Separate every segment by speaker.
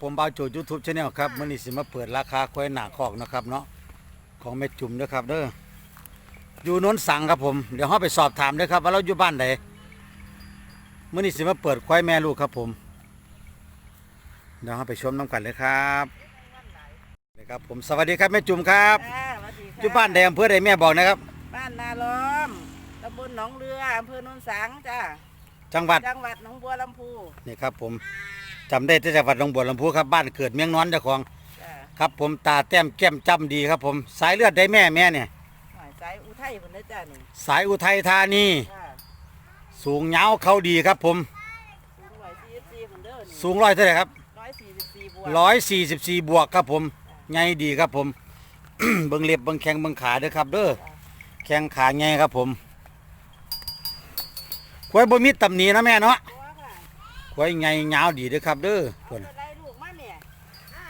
Speaker 1: ผมบ่าวโจยูทูบชาแนลครับมื่อนี้สิมาเปิดราคาควายหนาคอกนะครับเนาะของแม่จุ่มนะครับเด้ออยู่โนนสังครับผมเดี๋ยวเราไปสอบถามเด้อครับ ว่าเราอยู่บ้านไหนมื่อนี้สิมาเปิดควายแม่ลูกครับผมเดี๋ยวเราไปชมน้ำกันเลยครับเลยครับผมสวัสดีครับแม่จุ่มครับ
Speaker 2: ค่ะสวัสดีค่ะ
Speaker 1: อยู่บ้านใดอำเภอใดแม่บอกนะครับ
Speaker 2: บ้านนาล้อมตำบลหนองเรืออำเภอโนนสังจ้า
Speaker 1: จังหวัด
Speaker 2: จังหวัดหนองบัวลำพู
Speaker 1: นี่ครับผม จำได้ที่จังหวัดหนองบัวลำพูครับบ้านเกิดเมียงนอนเจ้าของ
Speaker 2: จ้า
Speaker 1: ครับผมตาแต้มแก้มจำดีครับผมสายเลือดได้แม่แม่เนี่ย
Speaker 2: หอยสายอุทัยคนนี้จ้านี่
Speaker 1: สายอุทัยธานี
Speaker 2: จ้า
Speaker 1: สูงยาวเขาดีครับผม
Speaker 2: สูงร้อยสี่สิบสี่คนเด้อนี่
Speaker 1: สูงร้อยเท่าไหร่ครับ
Speaker 2: ร้อยสี่สิบสี่บวก
Speaker 1: ร้อยสี่สิบสี่บวกครับผมใหญ่ดีครับผม เบิ้งเล็บเบิ้งแข้งเบิ้งขาเด้อครับ เด้อแข้งขาใหญ่ครับผมควายบ่มีตำหนินะแม่เนาะ
Speaker 2: ตัวค่ะ
Speaker 1: ควายใหญ่ยาวดีเด้อครับ เด้อ
Speaker 2: เอา
Speaker 1: พุ่น
Speaker 2: ตัวใดลูกมาเนี่ยห้า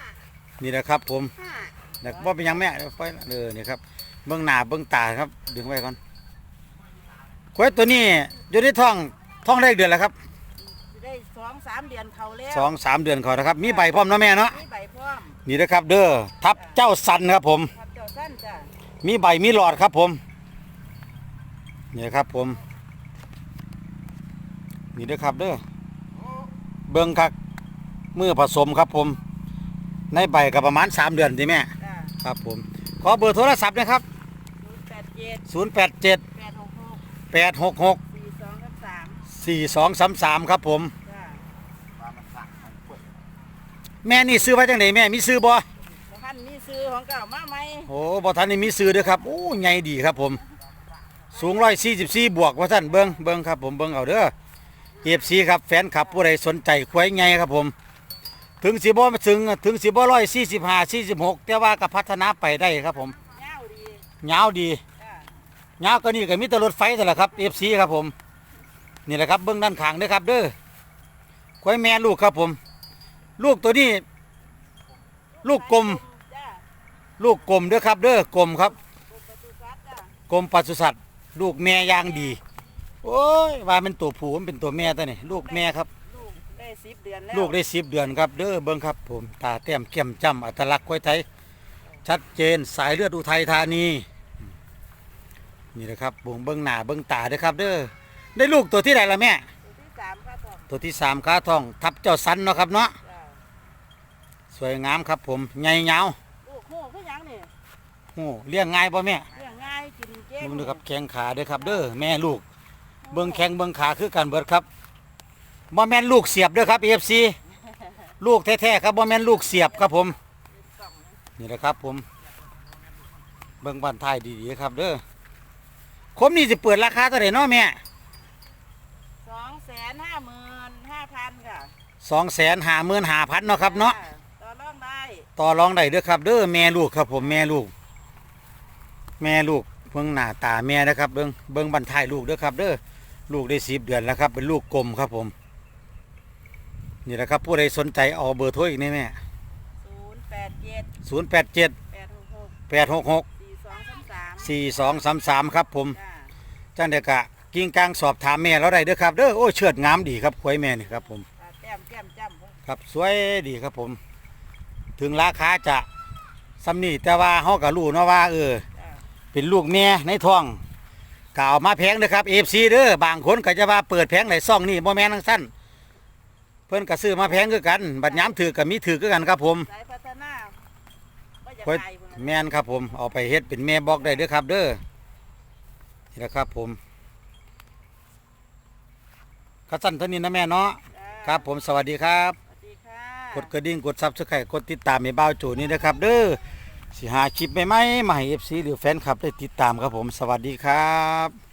Speaker 1: นี่นะครับ ผม
Speaker 2: ห้า
Speaker 1: แต่บ่เป็นหยังแม่เดี๋ยวไฟเด้อนี่ครับ เบิ้งหน้าเบิ้งตาครับ ดึงไว้ก่อนควายตัวนี้อยู่ในท้องท้องได้เดือนแล้วครับ
Speaker 2: สิได้สองสามเดือนเขาแล้ว
Speaker 1: สองสามเดือนเขานะครับ มีใบพร้อมเนาะแม่เนาะ
Speaker 2: มีใบพร้อม
Speaker 1: นี่นะครับ เด้อทับเจ้าสันครับผม
Speaker 2: ครับเจ้าสั้นจ้า
Speaker 1: มีใบมีหลอดครับผมนี่ครับผม นี่เด้อครับเด้อ เบิ้งครับมือผสมครับผม ในใบก็ประมาณ 3 เดือนที่แม่
Speaker 2: จ้า
Speaker 1: ครับผม ขอเบอร์โทรศัพท์นะครับ
Speaker 2: ศูนย์แปดเจ็ด
Speaker 1: 087
Speaker 2: แปดหกหก
Speaker 1: 866
Speaker 2: สี่สองกับสาม
Speaker 1: 4233 ครับผม
Speaker 2: จ้า
Speaker 1: แม่นี่ซื้อไว้จังไหนแม่ มีซื้อบ่
Speaker 2: ท่านมีซื้อของเก่ามาไหม
Speaker 1: โอ้บ่ทันนี่มีซื้อเด้อครับ โอ้ใหญ่ดีครับผม สูง144บวกว่าท่านเบิ่งเบิ่งครับผมเบิ่งเอาเด้อ เอฟซีครับแฟนคลับผู้ใดสนใจควายไงครับผม ถึงสิบ่ถึงถึงสิบ่ร้อยสี่สิบห้าสี่สิบหกแต่ว่าก็พัฒนาไปได้ครับผม
Speaker 2: เงาวดี
Speaker 1: ยาวดี
Speaker 2: จ้ายา
Speaker 1: วก็นี่ก็มีแต่รถไฟแต่นแหละครับเอฟซีครับผม นี่แหละครับเบื้องด้านข้างเด้อครับเด้อควายแม่ลูกครับผม ลูกตัวนี้ ลูกกลม
Speaker 2: จ้า
Speaker 1: ลูกกลมเด้อครับเด้อกลมครับ
Speaker 2: ปกติซัดจ้าก
Speaker 1: ลมปศุสัตว์ลูกแม่ยางดี โอ้ยว่ามันตัวผู้มันเป็นตัวแม่ตัวนี่ลูกแม่ครับ
Speaker 2: ลูกได้สิบเดือนแล้ว
Speaker 1: ลูกได้สิบเดือนครับ เด้อเบิ้งครับผมตาแต้มเข้มจ้ำอัตลักษณ์ควายไทย ชัดเจนสายเลือดอุทัยธานี นี่นะครับบุงเบิ้งหน้าเบิ้งตาเด้อครับ เด้อได้ลูกตัวที่ไหนล่ะแม่
Speaker 2: ตัวที่สามค่ะทอง
Speaker 1: ตัวที่สามขาทอง ทับเจ้าสันเนาะครับเนาะ
Speaker 2: จ้า
Speaker 1: สวยงามครับผมใหญ่ยาว
Speaker 2: ลูกโม่คือหยังนี่
Speaker 1: โอ้เลี้ยงง่ายป่ะแม่
Speaker 2: เลี้ยงง่ายกินเก่ง
Speaker 1: เบิ้งดูครับแข้งขาเด้อครับ เด้อแม่ลูก เบิ้งแข้งเบิ้งขาคือกันเบิดครับบ่แม่นลูกเสียบเด้อครับเอฟซีลูกแท้ๆครับบ่แม่นลูกเสียบครับผม นี่แหละครับผม เบิ่งบ้านท้ายดีๆครับเด้อคมนี่จะเปิดราคาเท่าไหร่เนาะแม่
Speaker 2: สองแสนห้าหมื่นห้าพันค่ะ
Speaker 1: สองแสนห้าหมื่นห้าพันเนาะครับเนาะ
Speaker 2: จ้ต่อรองได้
Speaker 1: ต่อรองได้เด้อครับ เด้อแม่ลูกครับผมแม่ลูก แม่ลูกเบิ่งหน้าตาแม่นะครับเบิ่งเบิ่งบ้านท้ายลูกเด้อครับเด้อลูกได้สิบเดือนแล้วครับ เป็นลูกกลมครับผม นี่แหละครับ ผู้ใดสนใจเอาเบอร์โทรอีกนี่แม่
Speaker 2: ศูนย์แปดเจ็ด
Speaker 1: ศูนย์แปดเจ็ด
Speaker 2: แปดหกหก
Speaker 1: แปดหกหก
Speaker 2: สี่สองสามสาม
Speaker 1: สี่สองสามสามครับผม
Speaker 2: จ้า
Speaker 1: จังเด็กกะกิ้งกลางสอบถามแม่เราได้เด้อครับเด้อโอ้ยเชิดงามดีครับควายแม่นี่ครับผม
Speaker 2: อ่าแก้มแก้มจ้ำผม
Speaker 1: ครับสวยดีครับผม ถึงราคาจะซ้ำนี่แต่ว่าเฮาก็รู้เนาะว่าเออ
Speaker 2: จ้า
Speaker 1: เป็นลูกแม่ในท้องกล่าวมาแพงเด้อครับ FC เด้อบางคนก็จะว่าเปิดแพงไหนซ่องนี่บ่แม่นทั้งสั้นเพิ่นก็ซื้อมาแพงคือกัน บัดย้ำถือก็มีถือคือกันครับผม
Speaker 2: สายพัฒนาบ่อยาก
Speaker 1: ควาย
Speaker 2: ขายพุ่นน่ะ
Speaker 1: แม่นครับผมเอาไปเฮ็ดเป็นแม่บอกได้เด้อครับ เด้อนี่แหละครับผมก็สั้นเท่านี้นะแม่เนาะ
Speaker 2: จ้า
Speaker 1: ครับผมสวัสดีครับ
Speaker 2: สวัสดีค่ะ
Speaker 1: กดกระดิ่งกดซับสไครต์กดติดตามให้บ้าวโจนี่นะครับ เด้อ สิหาคลิปใหม่ๆมาให้ FC หรือแฟนคลับได้ติดตามครับผม สวัสดีครับ